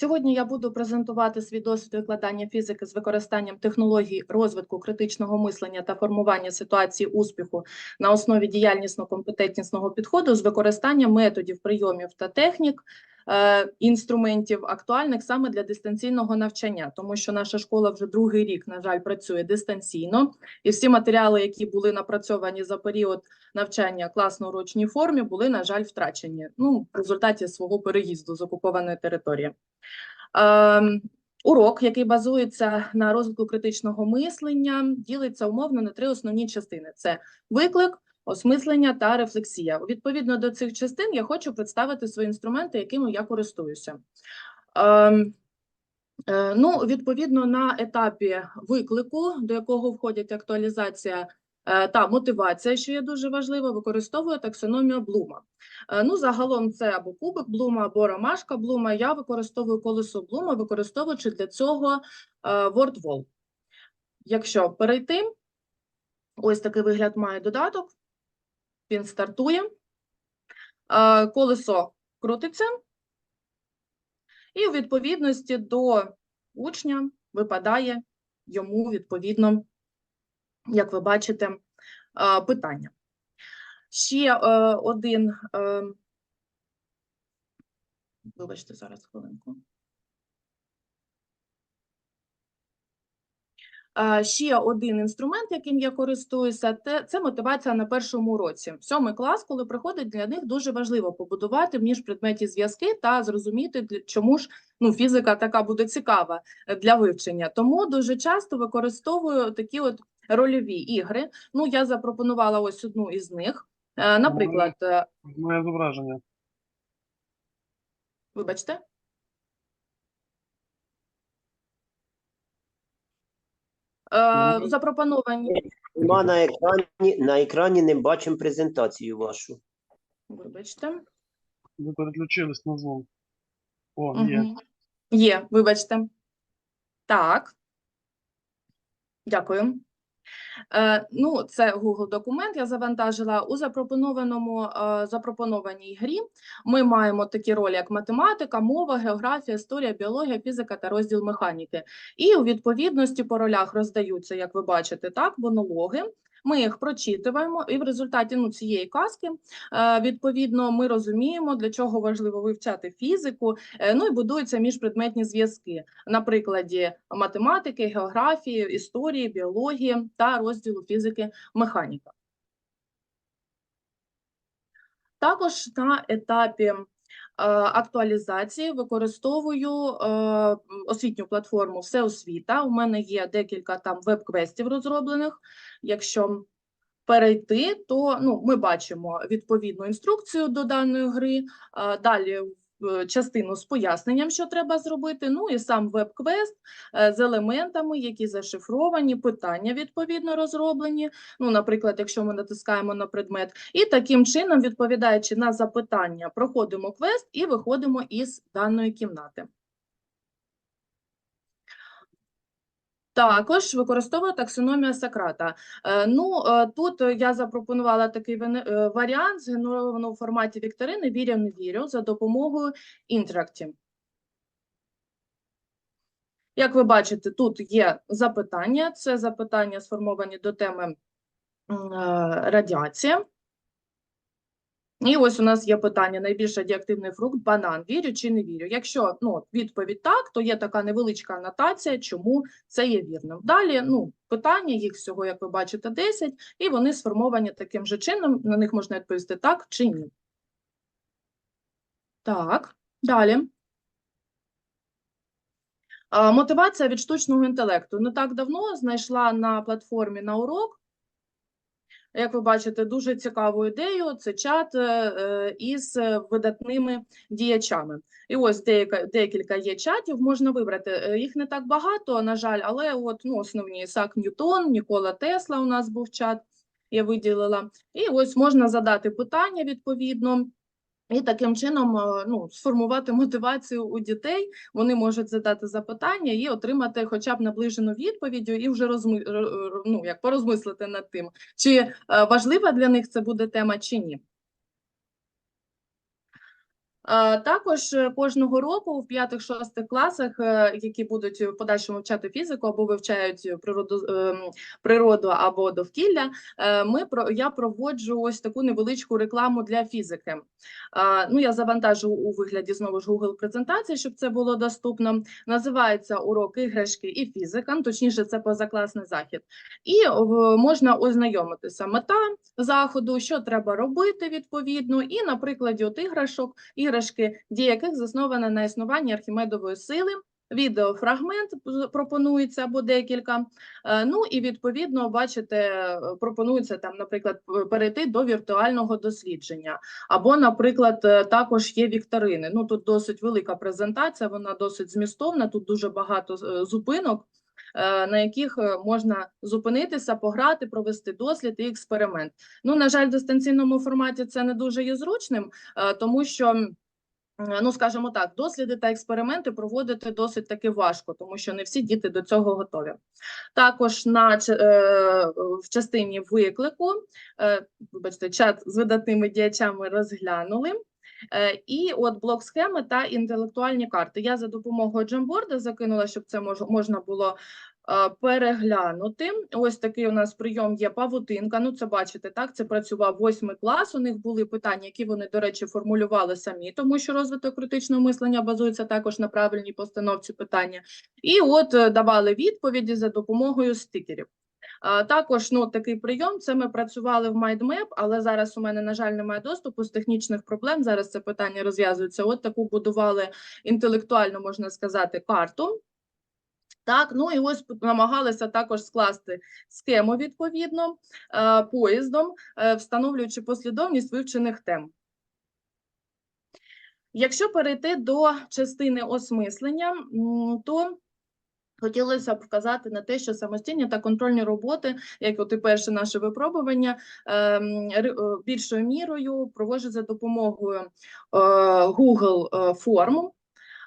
Сьогодні я буду презентувати свій досвід викладання фізики з використанням технологій розвитку критичного мислення та формування ситуації успіху на основі діяльнісно-компетентнісного підходу з використанням методів, прийомів та технік, інструментів актуальних саме для дистанційного навчання, тому що наша школа вже другий рік, на жаль, працює дистанційно, і всі матеріали, які були напрацьовані за період навчання класно-урочній формі, були, на жаль, втрачені ну, в результаті свого переїзду з окупованої території. Ем, Урок, який базується на розвитку критичного мислення, ділиться умовно на три основні частини: це виклик, осмислення та рефлексія. Відповідно до цих частин, я хочу представити свої інструменти, якими я користуюся. Ем, е, Ну, відповідно, на етапі виклику, до якого входять актуалізація е, та мотивація, що є дуже важливо, використовую таксономію Блума. Е, Ну, загалом це або кубик Блума, або ромашка Блума. Я використовую колесо Блума, використовуючи для цього WordWall. Якщо перейти, ось такий вигляд має додаток. Він стартує. Е, Колесо крутиться. І у відповідності до учня випадає йому відповідно, як ви бачите, е, питання. Ще е, один, вибачте, зараз хвилинку. Ще один інструмент, яким я користуюся, це мотивація на першому уроці. Сьомий клас, коли приходить, для них дуже важливо побудувати міжпредметні зв'язки та зрозуміти, чому ж ну, фізика така буде цікава для вивчення. Тому дуже часто використовую такі от рольові ігри. Ну, я запропонувала ось одну із них. Е, Наприклад, е, Моє зображення. вибачте. Е, Ну, Запропоновані, Нема на екрані, на екрані не бачимо презентацію вашу. вибачте. Ви переключились на Zoom. О, є. Мгм. Є, вибачте. Так. Дякую. Е, ну, це Google документ. Я завантажила у запропонованому е, запропонованій грі. Ми маємо такі ролі, як математика, мова, географія, історія, біологія, фізика та розділ механіки. І у відповідності по ролях роздаються, як ви бачите, так, монологи. Ми їх прочитуємо, і в результаті ну, цієї казки, е, відповідно, ми розуміємо, для чого важливо вивчати фізику, е, ну і будуються міжпредметні зв'язки на прикладі математики, географії, історії, біології та розділу фізики механіка. Також на етапі актуалізації використовую е, освітню платформу Всеосвіта. У мене є декілька там веб-квестів розроблених. Якщо перейти, то ну, ми бачимо відповідну інструкцію до даної гри. е, Далі частину з поясненням, що треба зробити. Ну і сам веб-квест е, з елементами, які зашифровані, питання відповідно розроблені. Ну, наприклад, якщо ми натискаємо на предмет, і таким чином, відповідаючи на запитання, проходимо квест і виходимо із даної кімнати. Також використовую таксономія Сократа. Е, Ну, е, тут я запропонувала такий е, варіант, згенеровано у форматі вікторини «Вірю, не вірю» за допомогою інтерактів. Як ви бачите, тут є запитання. Це запитання сформовані до теми м, радіація. І ось у нас є питання: найбільш радіоактивний фрукт банан. Вірю чи не вірю? Якщо ну, відповідь так, то є така невеличка анотація, чому це є вірним. Далі ну, питання, їх всього, як ви бачите, 10, і вони сформовані таким же чином. На них можна відповісти так чи ні. Так, далі. Мотивація від штучного інтелекту. Не так давно знайшла на платформі на урок. Як ви бачите, дуже цікаву ідею. Це чат е, е, із видатними діячами. І ось деяка, декілька є чатів, можна вибрати. Е, Їх не так багато, на жаль, але от ну, основні Ісак Ньютон, Нікола Тесла у нас був чат, я виділила. І ось можна задати питання відповідно. І таким чином е, ну, сформувати мотивацію у дітей. Вони можуть задати запитання і отримати хоча б наближену відповідь, і вже розми... ну, як порозмислити над тим, чи е, важлива для них це буде тема, чи ні. Е, Також е, кожного року в п'ятих-шостих класах, е, які будуть в подальшому вивчати фізику або вивчають природу, ем, природу або довкілля, е, ми я проводжу ось таку невеличку рекламу для фізики. Е, Ну, я завантажу у вигляді знову ж Google презентації, щоб це було доступно. Називається урок іграшки і фізика. ну, Точніше, це позакласний захід. І можна ознайомитися. Мета заходу, що треба робити відповідно, і на прикладі от іграшок, іграшки, дія яких заснована на існуванні Архімедової сили. Відеофрагмент пропонується або декілька. Е, Ну і відповідно, бачите, пропонується там, наприклад, перейти до віртуального дослідження. Або, наприклад, е, також є вікторини. Ну тут досить велика презентація, вона досить змістовна. Тут дуже багато е, зупинок, на яких можна зупинитися, пограти, провести дослід і експеримент. Ну, на жаль, в дистанційному форматі це не дуже є зручним, тому що. Е, Ну, скажімо так, досліди та експерименти проводити досить таки важко, тому що не всі діти до цього готові. Також на е, в частині виклику, е, вибачте, чат з видатними діячами розглянули. І от блок схеми та інтелектуальні карти. Я за допомогою джемборда закинула, щоб це можна було переглянути. Ось такий у нас прийом є павутинка. Ну, це бачите, так, це працював восьмий клас. У них були питання, які вони, до речі, формулювали самі, тому що розвиток критичного мислення базується також на правильній постановці питання. І от е, давали відповіді за допомогою стикерів. Також ну, такий прийом. Це ми працювали в MindMap, але зараз у мене, на жаль, немає доступу з технічних проблем. Зараз це питання розв'язується. От таку будували інтелектуально, можна сказати, карту. Так, ну і ось намагалися також скласти схему відповідно е, поїздом, е, встановлюючи послідовність вивчених тем. Якщо перейти до частини осмислення, то хотілося б вказати на те, що самостійні та контрольні роботи, як от і перше наше випробування, е, більшою мірою проводжу за допомогою Google форм.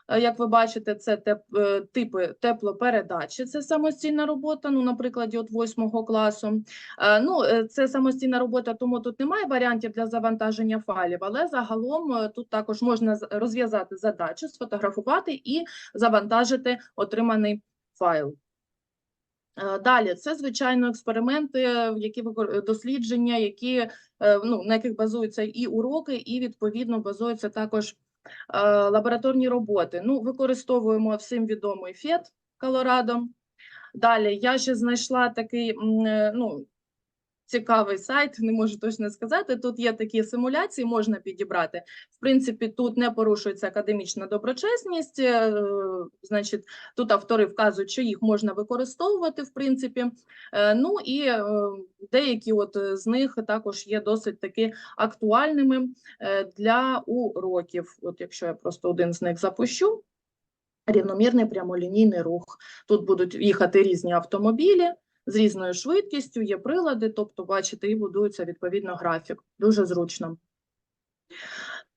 Е, Як ви бачите, це теп, е, типи теплопередачі, це самостійна робота, ну, на прикладі от восьмого класу. Е, Ну, це самостійна робота, тому тут немає варіантів для завантаження файлів, але загалом тут також можна розв'язати задачу, сфотографувати і завантажити отриманий файл. Далі, це звичайно експерименти, які дослідження, які ну, на яких базуються і уроки, і відповідно базуються також лабораторні роботи. Ну, використовуємо всім відомий фет Колорадо. Далі я ще знайшла такий е, ну, цікавий сайт, не можу точно сказати. Тут є такі симуляції, можна підібрати. В принципі, тут не порушується академічна доброчесність. е, Значить, тут автори вказують, що їх можна використовувати, в принципі. Е, Ну і е, деякі от з них також є досить таки актуальними для уроків. От якщо я просто один з них запущу. Рівномірний прямолінійний рух. Тут будуть їхати різні автомобілі з різною швидкістю, є прилади, тобто, бачите, і будується відповідно графік. Дуже зручно.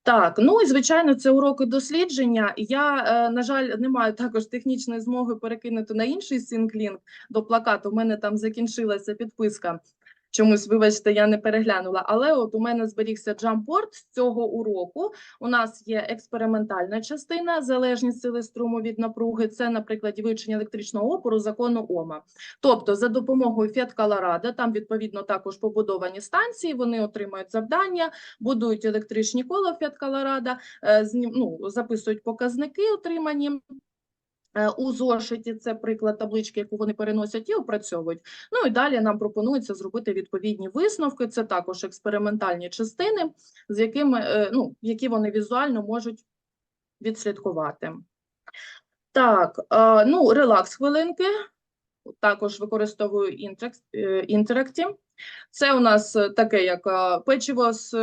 Так, ну і звичайно, це уроки дослідження. Я, е, на жаль, не маю також технічної змоги перекинути на інший синклінк до плакату. У мене там закінчилася підписка. Чомусь, вибачте, я не переглянула. Але от у мене зберігся джампорт з цього уроку. У нас є експериментальна частина, залежність сили струму від напруги. Це, наприклад, вивчення електричного опору закону Ома. Тобто, за допомогою Colorado, там відповідно також побудовані станції. Вони отримують завдання, будують електричні кола Colorado, е, ну, записують показники отримані. Е, У зошиті це приклад таблички, яку вони переносять і опрацьовують. Ну і далі нам пропонується зробити відповідні висновки. Це також експериментальні частини, з якими е, ну, які вони візуально можуть відслідкувати. Так, е, ну, релакс хвилинки. Також використовую е, Це у нас таке, як печиво з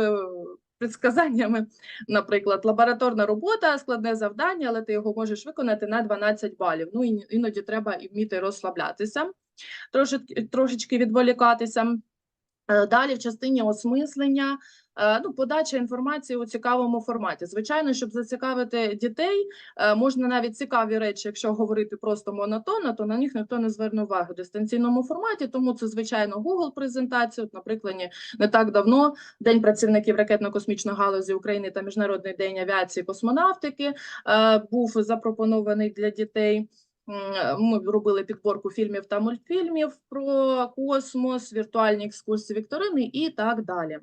предсказаннями, наприклад, лабораторна робота, складне завдання, але ти його можеш виконати на 12 балів. Ну, іноді треба і вміти розслаблятися, трошечки, відволікатися. Е, Далі в частині осмислення Ну, подача інформації у цікавому форматі. Звичайно, щоб зацікавити дітей, е, можна навіть цікаві речі, якщо говорити просто монотонно, то на них ніхто не зверне уваги в дистанційному форматі. Тому це звичайно Google презентація. От, наприклад, не- не так давно День працівників ракетно-космічної галузі України та Міжнародний день авіації і космонавтики е, був запропонований для дітей. Ми робили підборку фільмів та мультфільмів про космос, віртуальні екскурсії вікторини і так далі.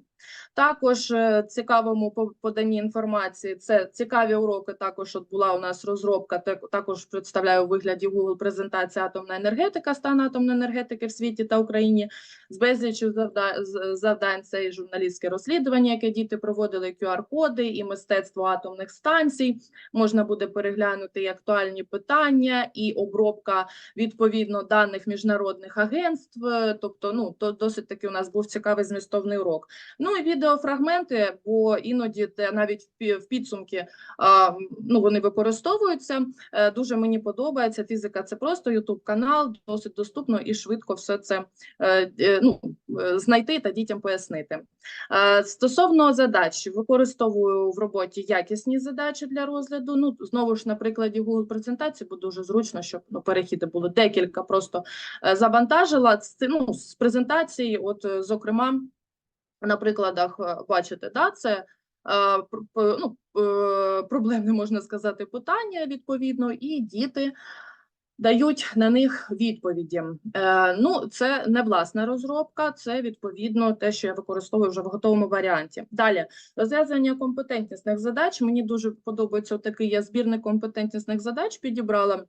Також е, цікавому по- поданні інформації це цікаві уроки. Також от була у нас розробка, також представляю у вигляді Google презентація атомна енергетика, стан атомної енергетики в світі та Україні з безлічю завда- завдань. Це і журналістське розслідування, яке діти проводили, QR-коди і мистецтво атомних станцій. Можна буде переглянути і актуальні питання, і обробка відповідно даних міжнародних агентств. Е, Тобто, ну то досить таки у нас був цікавий змістовний урок. Ну і відеофрагменти, бо іноді те навіть в підсумки ну вони використовуються. Е, Дуже мені подобається. Фізика це просто Ютуб канал, досить доступно і швидко все це е, ну, знайти та дітям пояснити. Стосовно задач, використовую в роботі якісні задачі для розгляду. Ну знову ж на прикладі Google презентації, бо дуже зручно, щоб ну, перехіди було декілька. Просто е, завантажила ну, з презентації. От, е, зокрема, на прикладах е, бачите, да, це ну, проблемне, можна сказати, питання відповідно, і діти дають на них відповіді. Ну, це не власна розробка, це відповідно те, що я використовую вже в готовому варіанті. Далі розв'язання компетентнісних задач. Мені дуже подобається такий я збірник компетентнісних задач підібрала.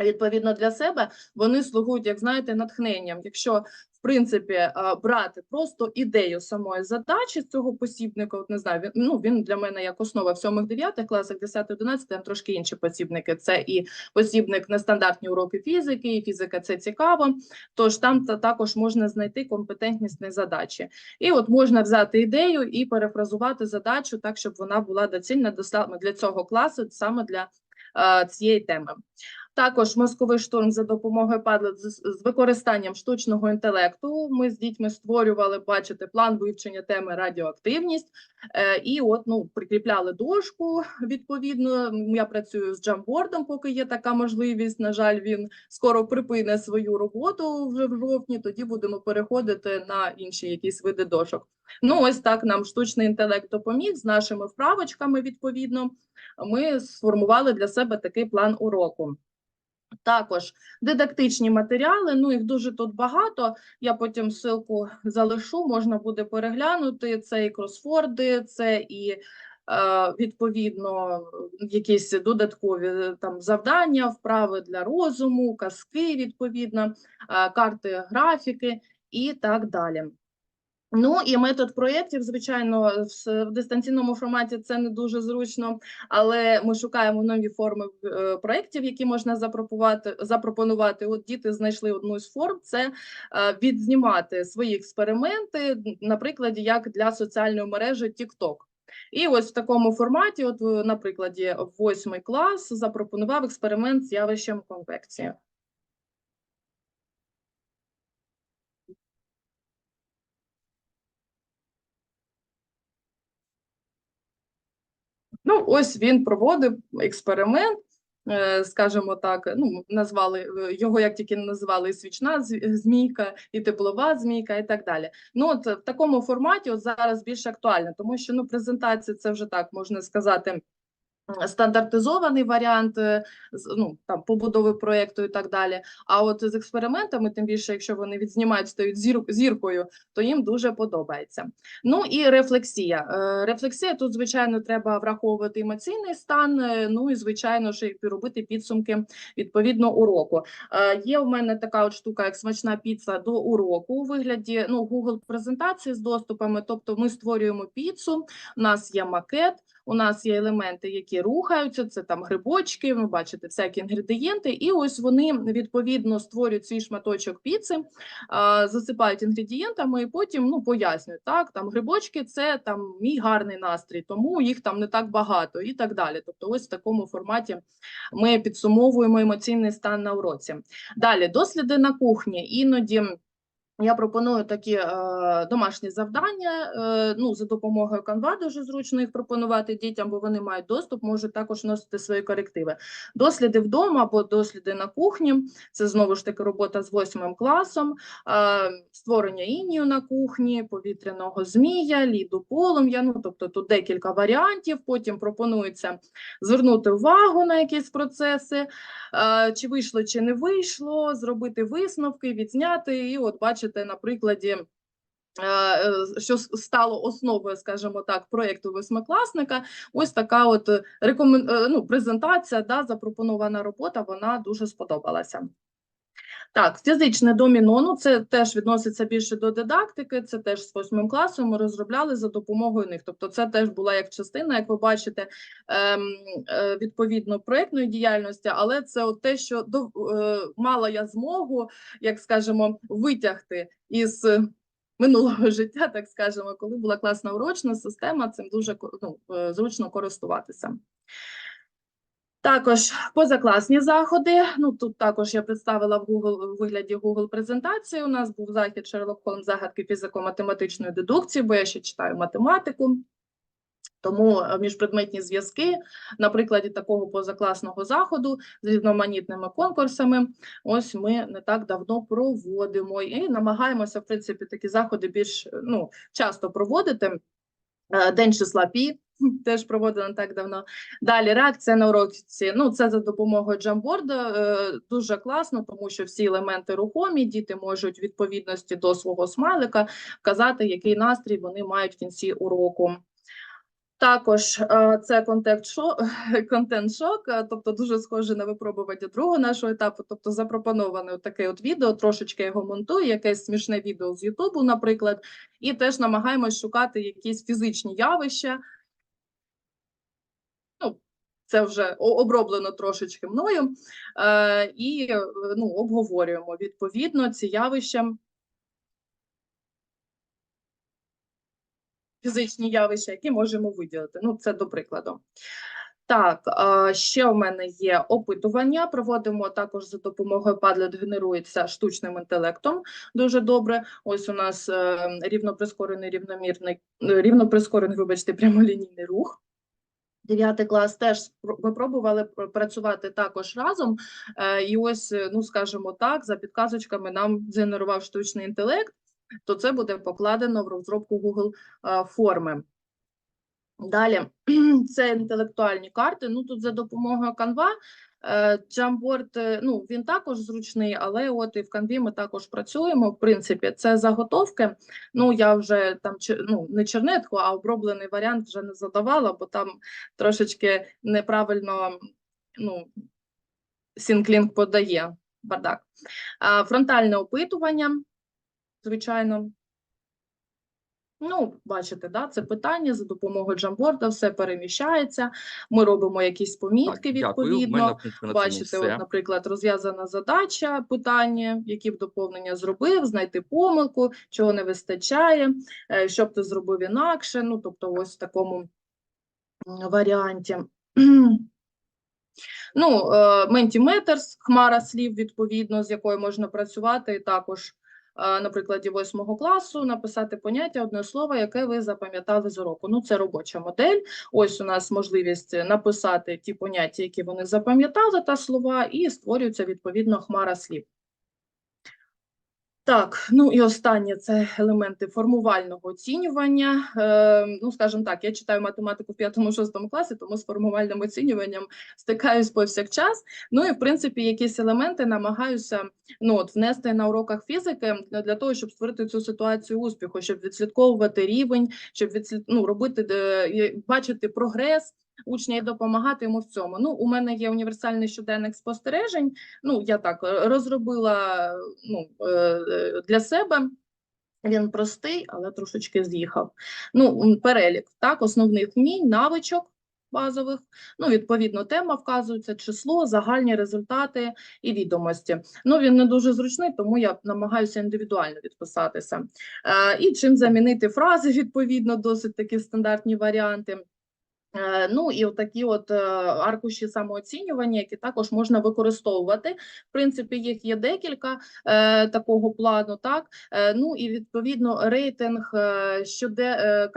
Відповідно для себе вони слугують, як знаєте, натхненням. Якщо в принципі е, брати просто ідею самої задачі цього посібника, от не знаю, він ну він для мене як основа в 7-9 класах, 10-11, там трошки інші посібники. Це і посібник нестандартні уроки фізики, і фізика це цікаво. Тож там та також можна знайти компетентнісні задачі. І от можна взяти ідею і перефразувати задачу так, щоб вона була доцільна до для цього класу, саме для е, цієї теми. Також мозковий штурм за допомогою Padlet з, використанням штучного інтелекту. Ми з дітьми створювали, бачите, план вивчення теми радіоактивність. Е, і от ну прикріпляли дошку. Відповідно, я працюю з джамбордом, поки є така можливість. На жаль, він скоро припине свою роботу вже в жовтні. Тоді будемо переходити на інші якісь види дошок. Ну, ось так нам штучний інтелект допоміг з нашими вправочками. Відповідно, ми сформували для себе такий план уроку. Також дидактичні матеріали, ну їх дуже тут багато. Я потім ссылку залишу, можна буде переглянути. Це і кросфорди, це і е, відповідно якісь додаткові е, там завдання, вправи для розуму, казки, відповідно, е, карти, графіки і так далі. Ну і метод проєктів, звичайно, в дистанційному форматі це не дуже зручно, але ми шукаємо нові форми е, проєктів, які можна запропонувати. запропонувати. От діти знайшли одну з форм: це е, відзнімати свої експерименти, на прикладі як для соціальної мережі TikTok. І ось в такому форматі, от на прикладі восьмий клас, запропонував експеримент з явищем конвекції. Ну, ось він проводив експеримент, е, скажімо так, ну, назвали е, його, як тільки не називали, свічна змійка, і теплова змійка, і так далі. Ну, от в такому форматі от зараз більш актуально, тому що ну, презентація це вже так можна сказати. Стандартизований варіант е, ну, там, побудови проєкту і так далі. А от з експериментами, тим більше, якщо вони відзнімають, стають зір, зіркою, то їм дуже подобається. Ну і рефлексія. Е, Рефлексія тут, звичайно, треба враховувати емоційний стан. е, Ну і звичайно і робити підсумки відповідно уроку. Є у мене така от штука, як смачна піца до уроку у вигляді ну, Google презентації з доступами. Тобто, ми створюємо піцу. У нас є макет, у нас є елементи, які рухаються. Це там грибочки. Ви бачите, всякі інгредієнти, і ось вони відповідно створюють свій шматочок піци засипають інгредієнтами і потім ну пояснюють так. Там грибочки це там мій гарний настрій, тому їх там не так багато і так далі. Тобто, ось в такому форматі ми підсумовуємо емоційний стан на уроці. Далі досліди на кухні іноді. Я пропоную такі е, домашні завдання. Е, ну, за допомогою Canva дуже зручно їх пропонувати дітям, бо вони мають доступ, можуть також вносити свої корективи. Досліди вдома або досліди на кухні. Це знову ж таки робота з восьмим класом, е, створення інію на кухні, повітряного змія, ліду полум'я. Ну, тобто тут декілька варіантів. Потім пропонується звернути увагу на якісь процеси, е, чи вийшло, чи не вийшло, зробити висновки, відзняти. І от бачите на прикладі. е, е, Що стало основою, скажімо так, проєкту восьмикласника, ось така от е, рекомен... ну, презентація, да, запропонована робота, вона дуже сподобалася. Так, фізичне доміно, ну це теж відноситься більше до дидактики, це теж з восьмим класом ми розробляли за допомогою них. Тобто це теж була як частина, як ви бачите, ем, е, відповідно проєктної діяльності, але це от те, що до, е, мала я змогу, як скажемо, витягти із минулого життя, так скажемо, коли була класна урочна система, цим дуже ну, е, зручно користуватися. Також позакласні заходи. Ну тут також я представила в Google у вигляді Google презентації. У нас був захід Шерлок Холмс загадки фізико-математичної дедукції, бо я ще читаю математику. Тому е, міжпредметні зв'язки на прикладі такого позакласного заходу з різноманітними конкурсами. Ось ми не так давно проводимо і намагаємося, в принципі, такі заходи більш е, ну, часто проводити. Е, День числа Пі теж проводили не так давно. Далі реакція на уроці. Ну, це за допомогою е, Дуже класно, тому що всі елементи рухомі, діти можуть в відповідності до свого смайлика вказати, який настрій вони мають в кінці уроку. Також е, це контент шок, контент е, тобто дуже схоже на випробування другого нашого етапу. Тобто запропоноване таке от відео, трошечки його монтую, якесь смішне відео з Ютубу, наприклад, і теж намагаємось шукати якісь фізичні явища. Це вже оброблено трошечки мною, е, і е, ну, обговорюємо відповідно ці явища. фізичні явища, які можемо виділити. Ну, це до прикладу. Так, ще у мене є опитування. Проводимо також за допомогою Padlet, генерується штучним інтелектом. Дуже добре. Ось у нас е, рівноприскорений, рівномірний, е, рівноприскорений, вибачте, прямолінійний рух. Дев'ятий клас теж випробували працювати також разом. Е, і ось, е, ну скажімо так, за підказочками нам згенерував штучний інтелект, то це буде покладено в розробку Google е, форми. Далі це інтелектуальні карти. Ну тут за допомогою Canva. Е, Jamboard, е, ну він також зручний, але от і в Canva ми також працюємо. В принципі, це заготовки. Ну я вже там ну, не чернетку, а оброблений варіант вже не задавала, бо там трошечки неправильно ну, Сінклінг подає бардак. Фронтальне опитування, звичайно. Ну, бачите, да, це питання за допомогою джамборда, все переміщається. Ми робимо якісь помітки. В відповідно. мене, Бачите, от, наприклад, розв'язана задача, питання, які б доповнення зробив, знайти помилку, чого не вистачає, е, що б ти зробив інакше. Ну, тобто, ось в такому варіанті. Ну, Mentimeters, хмара слів, відповідно, з якою можна працювати, і також е, на прикладі восьмого класу написати поняття одне слово, яке ви запам'ятали з уроку. Ну, це робоча модель. Ось у нас можливість написати ті поняття, які вони запам'ятали, та слова, і створюється відповідно хмара слів. Так, ну і останнє це елементи формувального оцінювання. Е, ну, скажімо так, я читаю математику в 5-6 класі, тому з формувальним оцінюванням стикаюсь повсякчас. Ну і в принципі, якісь елементи намагаюся ну, от, внести на уроках фізики для того, щоб створити цю ситуацію успіху, щоб відслідковувати рівень, щоб відслід... ну, робити бачити прогрес учня і допомагати йому в цьому. Ну, у мене є універсальний щоденник спостережень. Ну, я так е, розробила ну, е, е, для себе. Він простий, але трошечки з'їхав. Ну, перелік, так, основних вмінь, навичок базових. Ну, відповідно, тема вказується, число, загальні результати і відомості. Ну, він не дуже зручний, тому я намагаюся індивідуально відписатися. Е, і чим замінити фрази, відповідно, досить такі стандартні варіанти. Е, Ну і такі от е, аркуші самооцінювання, які також можна використовувати. В принципі, їх є декілька е, такого плану. Так ну і відповідно рейтинг щоде,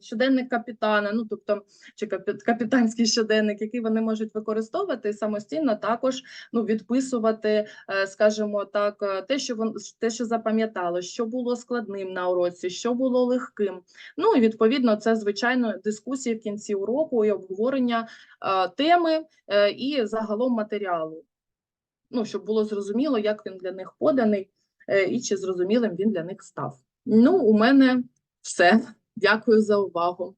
щоденник капітана, ну тобто чи капі- капітанський щоденник, який вони можуть використовувати самостійно також ну відписувати, скажімо так, те, що вон те, що запам'ятало, що було складним на уроці, що було легким. Ну і відповідно, це звичайно дискусії в кінці уроку і обговорення е, теми е, і загалом матеріалу. Ну, щоб було зрозуміло, як він для них поданий е, і чи зрозумілим він для них став. Ну, у мене все. Дякую за увагу.